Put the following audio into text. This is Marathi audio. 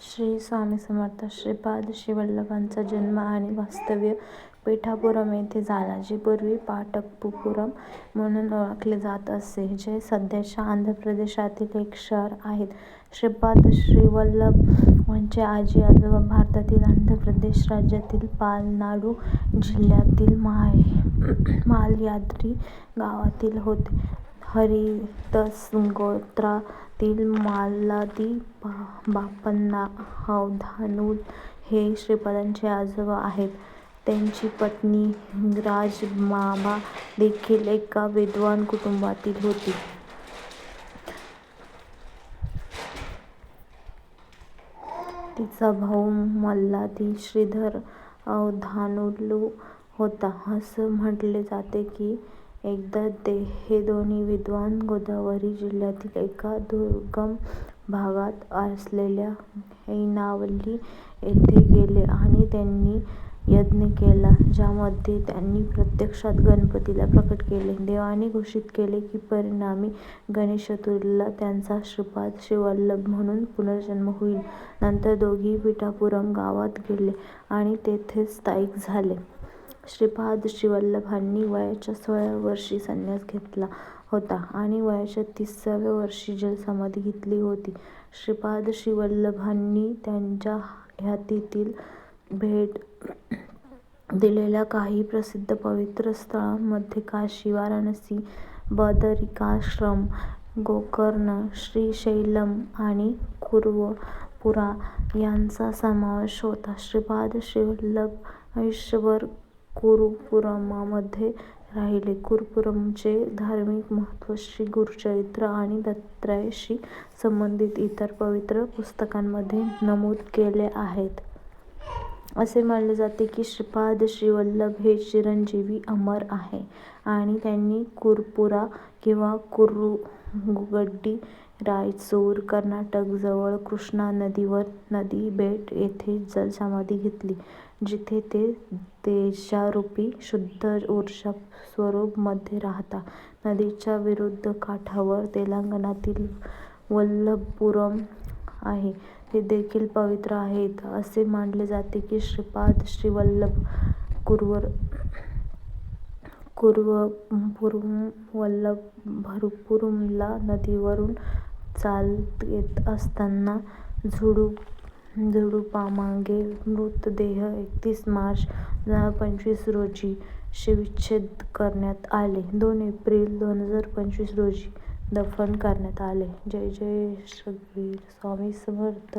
श्री स्वामी समर्थ श्रीपाद श्रीवल्लभांचा जन्म आणि वास्तव्य पीठापुरम येथे झाला, जे पूर्वी पाटकपुपुरम म्हणून ओळखले जात असे, जे सध्याच्या आंध्र प्रदेशातील एक शहर आहेत श्रीपाद श्रीवल्लभ यांचे म्हणजे आजी-आजोबा भारतातील आंध्र प्रदेश राज्यातील पालनाडू जिल्ह्यातील मालयाद्री गावातील होते. हरिदास गोत्रातील मालती बापण्णा अवधानुలు हे श्रीपादांचे आजोबा आहेत. त्यांची पत्नी राजमाता देखील एका विद्वान कुटुंबातील होती. तिचा भाऊ मल्लादी श्रीधर अवधानुलू होता. असं म्हटले जाते की एकदा हे दोन्ही विद्वान गोदावरी जिल्ह्यातील एका दुर्गम भागात असलेल्या ऐनावली येथे गेले आणि त्यांनी यज्ञ केला, ज्यामध्ये त्यांनी प्रत्यक्षात गणपतीला प्रकट केले. देवाने घोषित केले की परिणामी गणेश चतुर्थीला त्यांचा श्रीपाद शिवल्लभ म्हणून पुनर्जन्म होईल. नंतर दोघेही पिठापुरम गावात गेले आणि तेथेच स्थायिक झाले. श्रीपाद श्रीवल्लभांनी वयाच्या सोळाव्या वर्षी संन्यास घेतला होता आणि वयाच्या तिसाव्या वर्षी जलसमाधी घेतली होती. श्रीपाद श्रीवल्लभांनी त्यांच्या ह्यातीतील भेट दिलेल्या काही प्रसिद्ध पवित्र स्थळांमध्ये काशी, वाराणसी, बदरिकाश्रम, गोकर्ण, श्रीशैलम आणि कुर्वपुरा यांचा समावेश होता. श्रीपाद श्रीवल्लभ आयुष्यभर कुरुपुरमध्ये राहिले. कुरुपुरमचे धार्मिक महत्त्व श्री गुरुचरित्र आणि दत्तात्रयाशी संबंधित इतर पवित्र पुस्तकांमध्ये नमूद केले आहेत असे मानले जाते की श्रीपाद श्रीवल्लभ हे चिरंजीवी अमर आहे आणि त्यांनी कुरपुरा किंवा कुर्रुगुड्डी, रायचूर, कर्नाटकजवळ कृष्णा नदीवर नदी बेट येथे जलसमाधी घेतली, जिथे ते देशारूपी शुद्ध ऊर्जा स्वरूपमध्ये राहतात. नदीच्या विरुद्ध काठावर तेलंगणातील वल्लभपुरम आहे, हे देखील पवित्र आहेत असे मानले जाते की श्रीपाद श्रीवल्लभ कुरुपुरमला नदीवरून चालत येत असताना झुडुपामागे मृतदेह एकतीस मार्च दोन हजार पंचवीस रोजी शिवच्छेद करण्यात आले. दोन एप्रिल दोन हजार पंचवीस रोजी दफन करण्यात आले. जय जय रघुवीर स्वामी समर्थ